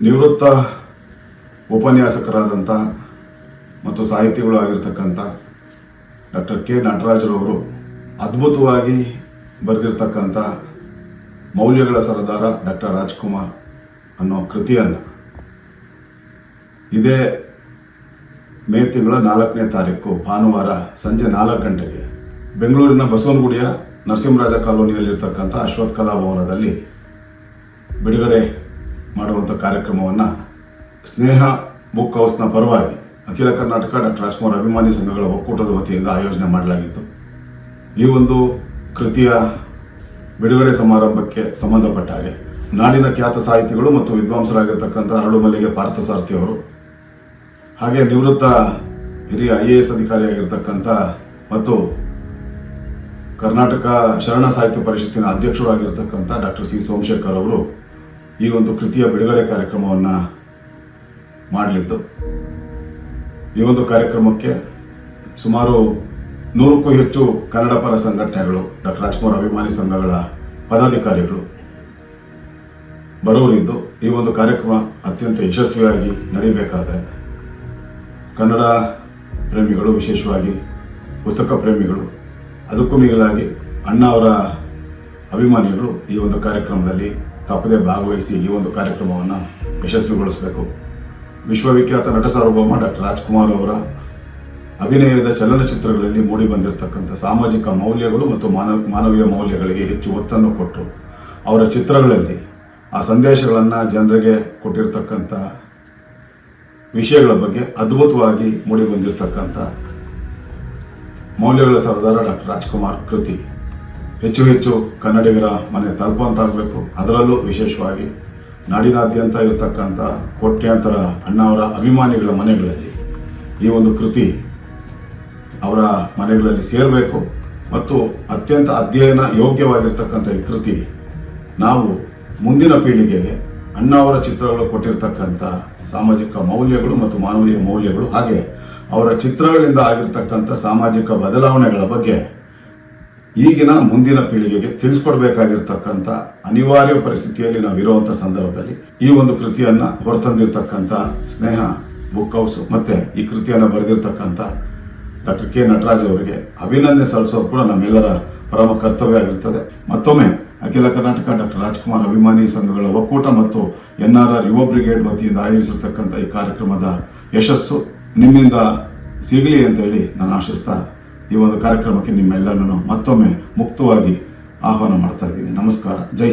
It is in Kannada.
ನಿವೃತ್ತ ಉಪನ್ಯಾಸಕರಾದಂಥ ಮತ್ತು ಸಾಹಿತಿಗಳು ಆಗಿರ್ತಕ್ಕಂಥ ಡಾಕ್ಟರ್ ಕೆ ನಟರಾಜರವರು ಅದ್ಭುತವಾಗಿ ಬರೆದಿರ್ತಕ್ಕಂಥ ಮೌಲ್ಯಗಳ ಸರದಾರ ಡಾಕ್ಟರ್ ರಾಜ್ಕುಮಾರ್ ಅನ್ನೋ ಕೃತಿಯನ್ನು. ಇದೇ ಮೇ ತಿಂಗಳ ನಾಲ್ಕನೇ ತಾರೀಕು ಭಾನುವಾರ ಸಂಜೆ ನಾಲ್ಕು ಗಂಟೆಗೆ ಬೆಂಗಳೂರಿನ ಬಸವನಗುಡಿಯ ನರಸಿಂಹರಾಜ ಕಾಲೋನಿಯಲ್ಲಿರ್ತಕ್ಕಂಥ ಅಶ್ವಥ್ ಕಲಾ ಭವನದಲ್ಲಿ ಬಿಡುಗಡೆ ಮಾಡುವಂಥ ಕಾರ್ಯಕ್ರಮವನ್ನು ಸ್ನೇಹ ಬುಕ್ ಹೌಸ್ನ ಪರವಾಗಿ ಅಖಿಲ ಕರ್ನಾಟಕ ಡಾಕ್ಟರ್ ರಾಜ್ಕುಮಾರ್ ಅಭಿಮಾನಿ ಸಂಘಗಳ ಒಕ್ಕೂಟದ ವತಿಯಿಂದ ಆಯೋಜನೆ ಮಾಡಲಾಗಿತ್ತು. ಈ ಒಂದು ಕೃತಿಯ ಬಿಡುಗಡೆ ಸಮಾರಂಭಕ್ಕೆ ಸಂಬಂಧಪಟ್ಟ ಹಾಗೆ ನಾಡಿನ ಖ್ಯಾತ ಸಾಹಿತಿಗಳು ಮತ್ತು ವಿದ್ವಾಂಸರಾಗಿರ್ತಕ್ಕಂಥ ಅರಳುಮಲ್ಲಿಗೆ ಪಾರ್ಥಸಾರಥಿ ಅವರು ಹಾಗೆ ನಿವೃತ್ತ ಹಿರಿಯ ಐ ಎ ಎಸ್ ಅಧಿಕಾರಿಯಾಗಿರ್ತಕ್ಕಂಥ ಮತ್ತು ಕರ್ನಾಟಕ ಶರಣ ಸಾಹಿತ್ಯ ಪರಿಷತ್ತಿನ ಅಧ್ಯಕ್ಷರಾಗಿರ್ತಕ್ಕಂಥ ಡಾಕ್ಟರ್ ಸಿ ಸೋಮಶೇಖರ್ ಅವರು ಈ ಒಂದು ಕೃತಿಯ ಬಿಡುಗಡೆ ಕಾರ್ಯಕ್ರಮವನ್ನು ಮಾಡಲಿದ್ದು. ಈ ಒಂದು ಕಾರ್ಯಕ್ರಮಕ್ಕೆ ಸುಮಾರು ನೂರಕ್ಕೂ ಹೆಚ್ಚು ಕನ್ನಡ ಪರ ಸಂಘಟನೆಗಳು ಡಾಕ್ಟರ್ ರಾಜ್ಕುಮಾರ್ ಅಭಿಮಾನಿ ಸಂಘಗಳ ಪದಾಧಿಕಾರಿಗಳು ಬರೋರಿದ್ದು ಈ ಒಂದು ಕಾರ್ಯಕ್ರಮ ಅತ್ಯಂತ ಯಶಸ್ವಿಯಾಗಿ ನಡೀಬೇಕಾದರೆ ಕನ್ನಡ ಪ್ರೇಮಿಗಳು, ವಿಶೇಷವಾಗಿ ಪುಸ್ತಕ ಪ್ರೇಮಿಗಳು, ಅದಕ್ಕೂ ಮಿಗಿಲಾಗಿ ಅಣ್ಣ ಅವರ ಅಭಿಮಾನಿಗಳು ಈ ಒಂದು ಕಾರ್ಯಕ್ರಮದಲ್ಲಿ ತಪ್ಪದೇ ಭಾಗವಹಿಸಿ ಈ ಒಂದು ಕಾರ್ಯಕ್ರಮವನ್ನು ಯಶಸ್ವಿಗೊಳಿಸಬೇಕು. ವಿಶ್ವವಿಖ್ಯಾತ ನಟ ಸಾರ್ವಭೌಮ ಡಾಕ್ಟರ್ ರಾಜ್ಕುಮಾರ್ ಅವರ ಅಭಿನಯದ ಚಲನಚಿತ್ರಗಳಲ್ಲಿ ಮೂಡಿ ಬಂದಿರತಕ್ಕಂಥ ಸಾಮಾಜಿಕ ಮೌಲ್ಯಗಳು ಮತ್ತು ಮಾನವ ಮಾನವೀಯ ಮೌಲ್ಯಗಳಿಗೆ ಹೆಚ್ಚು ಒತ್ತನ್ನು ಕೊಟ್ಟು ಅವರ ಚಿತ್ರಗಳಲ್ಲಿ ಆ ಸಂದೇಶಗಳನ್ನು ಜನರಿಗೆ ಕೊಟ್ಟಿರ್ತಕ್ಕಂಥ ವಿಷಯಗಳ ಬಗ್ಗೆ ಅದ್ಭುತವಾಗಿ ಮೂಡಿ ಬಂದಿರತಕ್ಕಂಥ ಮೌಲ್ಯಗಳ ಸರದಾರ ಡಾಕ್ಟರ್ ರಾಜ್ಕುಮಾರ್ ಕೃತಿ. ಹೆಚ್ಚು ಹೆಚ್ಚು ಕನ್ನಡಿಗರ ಮನೆ ತಲುಪುವಂತಾಗಬೇಕು. ಅದರಲ್ಲೂ ವಿಶೇಷವಾಗಿ ನಾಡಿನಾದ್ಯಂತ ಇರತಕ್ಕಂಥ ಕೋಟ್ಯಾಂತರ ಅಣ್ಣವರ ಅಭಿಮಾನಿಗಳ ಮನೆಗಳಲ್ಲಿ ಈ ಒಂದು ಕೃತಿ ಅವರ ಮನೆಗಳಲ್ಲಿ ಸೇರಬೇಕು. ಮತ್ತು ಅತ್ಯಂತ ಅಧ್ಯಯನ ಯೋಗ್ಯವಾಗಿರ್ತಕ್ಕಂಥ ಈ ಕೃತಿ ನಾವು ಮುಂದಿನ ಪೀಳಿಗೆಗೆ ಅಣ್ಣವರ ಚಿತ್ರಗಳು ಕೊಟ್ಟಿರ್ತಕ್ಕಂಥ ಸಾಮಾಜಿಕ ಮೌಲ್ಯಗಳು ಮತ್ತು ಮಾನವೀಯ ಮೌಲ್ಯಗಳು ಹಾಗೆ ಅವರ ಚಿತ್ರಗಳಿಂದ ಆಗಿರ್ತಕ್ಕಂಥ ಸಾಮಾಜಿಕ ಬದಲಾವಣೆಗಳ ಬಗ್ಗೆ ಈಗಿನ ಮುಂದಿನ ಪೀಳಿಗೆಗೆ ತಿಳಿಸ್ಕೊಡ್ಬೇಕಾಗಿರ್ತಕ್ಕಂಥ ಅನಿವಾರ್ಯ ಪರಿಸ್ಥಿತಿಯಲ್ಲಿ ನಾವು ಸಂದರ್ಭದಲ್ಲಿ ಈ ಒಂದು ಕೃತಿಯನ್ನ ಹೊರತಂದಿರ್ತಕ್ಕಂಥ ಸ್ನೇಹ ಬುಕ್ ಹೌಸ್ ಮತ್ತೆ ಈ ಕೃತಿಯನ್ನು ಬರೆದಿರ್ತಕ್ಕಂಥ ಡಾಕ್ಟರ್ ಕೆ ನಟರಾಜ್ ಅವರಿಗೆ ಅಭಿನಂದನೆ ಸಲ್ಲಿಸೋದು ಕೂಡ ನಮ್ಮೆಲ್ಲರ ಪರಮ ಕರ್ತವ್ಯ ಆಗಿರ್ತದೆ. ಮತ್ತೊಮ್ಮೆ ಅಖಿಲ ಕರ್ನಾಟಕ ಡಾಕ್ಟರ್ ರಾಜ್ಕುಮಾರ್ ಅಭಿಮಾನಿ ಸಂಘಗಳ ಒಕ್ಕೂಟ ಮತ್ತು ಎನ್ ಆರ್ ಆರ್ ಯುವ ಬ್ರಿಗೇಡ್ ವತಿಯಿಂದ ಆಯೋಜಿಸಿರ್ತಕ್ಕಂಥ ಈ ಕಾರ್ಯಕ್ರಮದ ಯಶಸ್ಸು ನಿಮ್ಮಿಂದ ಸಿಗಲಿ ಅಂತ ಹೇಳಿ ನಾನು ಆಶಿಸ್ತಾ ಈ ಒಂದು ಕಾರ್ಯಕ್ರಮಕ್ಕೆ ನಿಮ್ಮೆಲ್ಲರನ್ನು ಮತ್ತೊಮ್ಮೆ ಮುಕ್ತವಾಗಿ ಆಹ್ವಾನ ಮಾಡ್ತಾ ಇದ್ದೀನಿ. ನಮಸ್ಕಾರ. ಜೈ